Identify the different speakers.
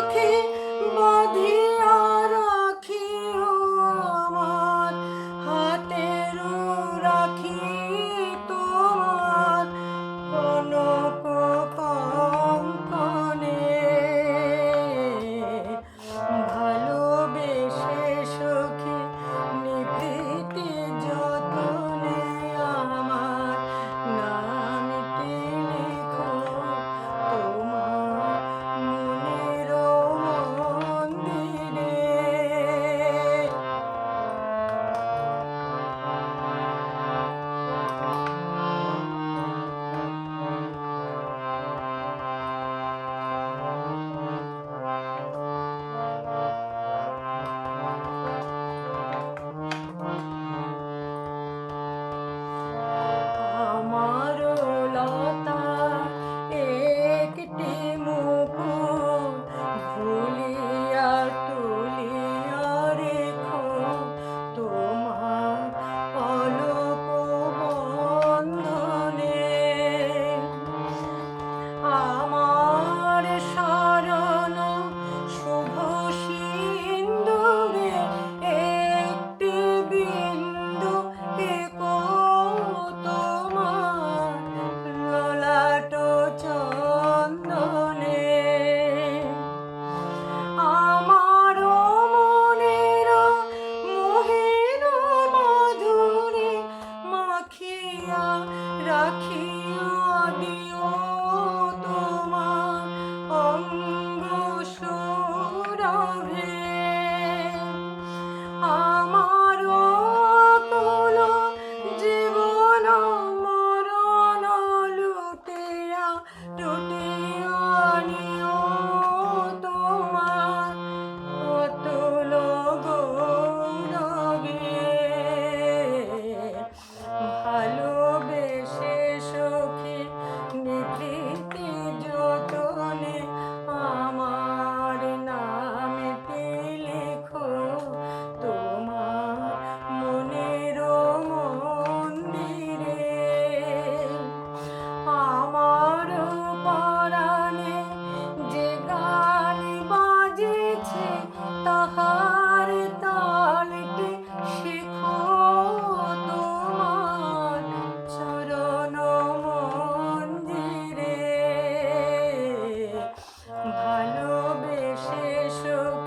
Speaker 1: চোখে বাঁধি ভালোবেসে শোক